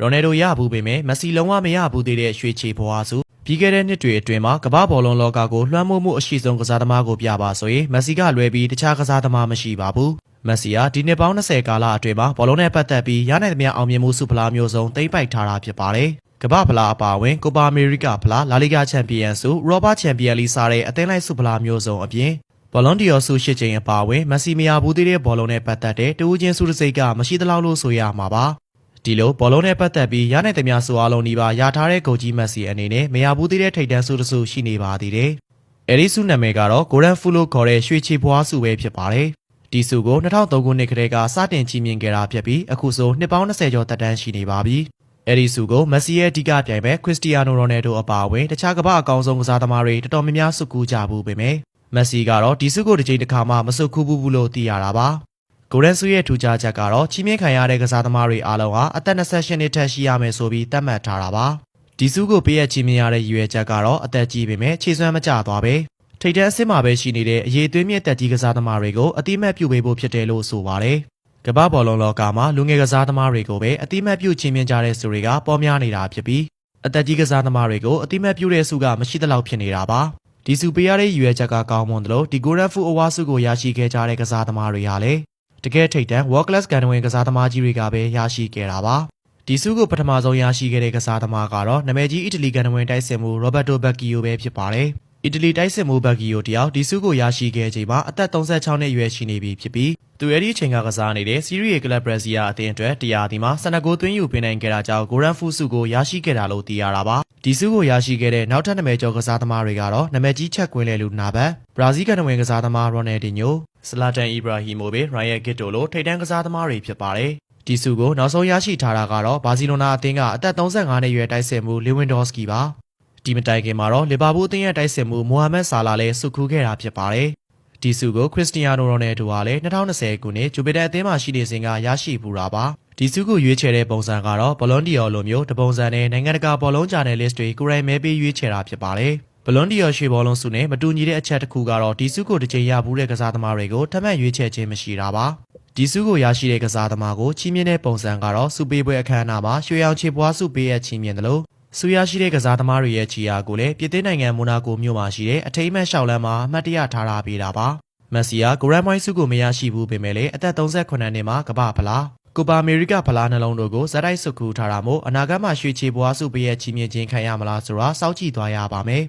ရိုနယ်ဒိုရဘူးပေမဲ့မက်ဆီလုံးဝမရဘူးသေးတဲ့ရွှေချီဘွားစုပြီးခဲ့တဲ့နှစ်တွေအတွင်းမှာကမ္ဘာဘောလုံးလောကကိုလွှမ်းမိုးမှုအရှိဆုံးကစားသမားကိုပြပါဆိုရင်မက်ဆီကလွဲပြီးတခြားကစားသမားမရှိပါဘူးမက်ဆီဟာဒီနှစ်ပေါင်း20ကာလအတွင်းမှာဘောလုံးနဲ့ပတ်သက်ပြီးရနိုင်သမျှအောင်မြင်မှုစုဖလားမျိုးစုံသိမ့်ပိုက်ထားတာဖြစ်ပါတယ်ကမ္ဘာဖလားအပါအဝင်ကိုပါအမေရိကဖလားလာလီဂါချန်ပီယံဆုရောဘာချန်ပီယံလိစားတဲ့အသင်းလိုက်စုဖလားမျိုးစုံအပြင်ဘောလုံးဒီယောဆုရှစ်ချိန်အပါအဝင်မက်ဆီမယာဘူးသေးတဲ့ဘောလုံးနဲ့ပတ်သက်တဲ့တူးချင်းစုတစ်စိတ်ကမရှိသလောက်လို့ဆိုရမှာပါ ဒီလိုဘောလုံးနဲ့ပတ်သက်ပြီးရနိုင်သမျှဆိုအားလုံးဒီပါရထားတဲ့ဂိုကြီးမက်ဆီအနေနဲ့မရဘူးသေးတဲ့ထိတ်တန်းစုတစ်စုရှိနေပါသေးတယ်။အဲဒီစုနာမည်ကတော့ဂိုရန်ဖူလိုခေါ်တဲ့ရွှေချီဘွားစုပဲဖြစ်ပါတယ်။ဒီစုကို2003ခုနှစ်ကတည်းကစတင်ချီးမြှင့်ခဲ့တာဖြစ်ပြီးအခုဆိုနှစ်ပေါင်း20ကျော်သက်တမ်းရှိနေပါပြီ။အဲဒီစုကိုမက်ဆီရဲ့အဓိကပြိုင်မဲ့ခရစ္စတီယာနိုရိုနယ်ဒိုအပါအဝင်တခြားကမ္ဘာအကောင်ဆုံးကစားသမားတွေတော်တော်များများစုကူးကြဘူးပေမဲ့မက်ဆီကတော့ဒီစုကိုတစ်ချိန်တစ်ခါမှမစုကူးဘူးလို့သိရတာပါ။ ဂိုရန်ဆူရဲ့ထူးခြားချက်ကတော့ချီးမြှင့်ခံရတဲ့ကစားသမားတွေအားလုံးဟာအသက်28နှစ်ထက်ရှိရမယ်ဆိုပြီးသတ်မှတ်ထားတာပါဒီစုကိုပေးရချီးမြှင့်ရတဲ့ရည်ရွယ်ချက်ကတော့အသက်ကြီးပေမဲ့ခြေစွမ်းမကျသွားပဲထိတ်တန်းအစ်စ်မှာပဲရှိနေတဲ့အရေးသွေးမြင့်တက်ကြီးကစားသမားတွေကိုအတိမတ်ပြုပေးဖို့ဖြစ်တယ်လို့ဆိုပါတယ်ကမ္ဘာဘောလုံးလောကမှာလူငယ်ကစားသမားတွေကိုပဲအတိမတ်ပြုချီးမြှင့်ကြတဲ့စုတွေကပေါ်များနေတာဖြစ်ပြီးအသက်ကြီးကစားသမားတွေကိုအတိမတ်ပြုတဲ့စုကမရှိသလောက်ဖြစ်နေတာပါဒီစုပေးရတဲ့ရည်ရွယ်ချက်ကကောင်းမွန်တယ်လို့ဒီဂိုရန်ဖူအဝါစုကိုရရှိခဲ့ကြတဲ့ကစားသမားတွေဟာလည်း တကယ်ထိတ်တန့် World Class ကန်ဝင်ကစားသမားကြီးတွေကပဲရရှိခဲ့တာပါဒီစုကိုပထမဆုံးရရှိခဲ့တဲ့ကစားသမားကတော့နာမည်ကြီးအီတလီကန်ဝင်တိုက်စစ်မှု Roberto Baggio ပဲဖြစ်ပါတယ် အီတလီတိုက်စစ်မှု Baggio တယောက်ဒီစုကိုရရှိခဲ့ချိန်မှာအသက်36နှစ်အရွယ်ရှိနေပြီဖြစ်ပြီးသူအဲ့ဒီအချိန်ကကစားနေတဲ့ Serie A Club Brazil အသင်းအတွက်တရားဒီမှာ12ဂိုးသွင်းယူပေးနိုင်ခဲ့တာကြောင့် Goran Fu စုကိုရရှိခဲ့တာလို့သိရတာပါဒီစုကိုရရှိခဲ့တဲ့နောက်ထပ်နာမည်ကျော်ကစားသမားတွေကတော့နာမည်ကြီးချက်ကွင်းလေလူနာဘတ်ဘရာဇီးကန်ဝင်ကစားသမား Ronaldinho ဆလာတန်အီဘရာဟီမိုဗစ်ရိုင်ယယ်ဂစ်တိုလိုထိပ်တန်းကစားသမားတွေဖြစ်ပါတယ်ဒီစုကိုနောက်ဆုံးရရှိထားတာကတော့ဘာစီလိုနာအသင်းကအသက်35နှစ်အရွယ်တိုက်စစ်မှုလီဝင်ဒေါစကီပါ ဒီမတိုင်ခင်မှာတော့လီဗာပူးအသင်းရဲ့တိုက်စစ်မှုမိုဟာမက်ဆာလာလည်းစုခူးခဲ့တာဖြစ်ပါတယ်ဒီစုကိုခရစ္စတီယာနိုရိုနယ်ဒိုဟာလည်း2020ခုနှစ်ဂျူပီတာအသင်းမှာရှိနေစဉ်ကရရှိပူတာပါဒီစုကိုရွေးချယ်တဲ့ပုံစံကတော့ဘလွန်ဒီယောလိုမျိုးတပုံစံနဲ့နိုင်ငံတကာဘောလုံးဂျာနယ်လစ်တွေကိုယ်တိုင်မဲပေးရွေးချယ်တာဖြစ်ပါတယ်ဘလွန်ဒီယောရွှေဘောလုံးစုနဲ့မတူညီတဲ့အချက်တစ်ခုကတော့ဒီစုကိုတစ်ချိန်ရဘူးတဲ့ကစားသမားတွေကိုထပ်မံရွေးချယ်ခြင်းမရှိတာပါဒီစုကိုရရှိတဲ့ကစားသမားကိုချီးမြှင့်တဲ့ပုံစံကတော့စုပေးပွဲအခမ်းအနားမှာရွှေရောင်ချေပွားစုပေးရချီးမြှင့်တယ်လို့ ဆူရရှိတဲ့ကစားသမားတွေရဲ့ချီယာကိုလည်းပြည်သစ်နိုင်ငံမိုနာကိုမြို့မှာရှိတဲ့အထိမ်းအမှတ်ရှောက်လန်းမှာအမှတ်တရထားထားပေးတာပါမက်ဆီယာဂိုရန်မိုင်းစုကိုမရရှိဘူးပေမဲ့လည်းအသက်38နှစ်မှာကမ္ဘာဖလားကိုပါအမေရိကဖလားနှလုံးတို့ကိုဇက်တိုက်စုကူထားတာမို့အနာဂတ်မှာရွှေချေပွားစုပေးရချီးမြှင့်ခြင်းခံရမလားဆိုတာစောင့်ကြည့်သွားရပါမယ်